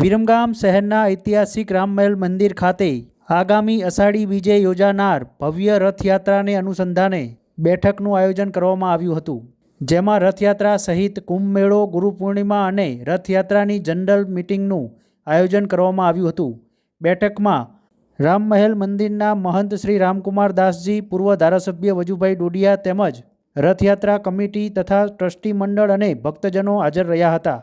વિરમગામ શહેરના ઐતિહાસિક રામમહેલ મંદિર ખાતે આગામી અષાઢી બીજે યોજાનાર ભવ્ય રથયાત્રાને અનુસંધાને બેઠકનું આયોજન કરવામાં આવ્યું હતું. જેમાં રથયાત્રા સહિત કુંભમેળો ગુરુપૂર્ણિમા અને રથયાત્રાની જનરલ મિટિંગનું આયોજન કરવામાં આવ્યું હતું. બેઠકમાં રામમહેલ મંદિરના મહંત શ્રી રામકુમાર દાસજી, પૂર્વ ધારાસભ્ય વજુભાઈ ડોડિયા તેમજ રથયાત્રા કમિટી તથા ટ્રસ્ટી મંડળ અને ભક્તજનો હાજર રહ્યા હતા.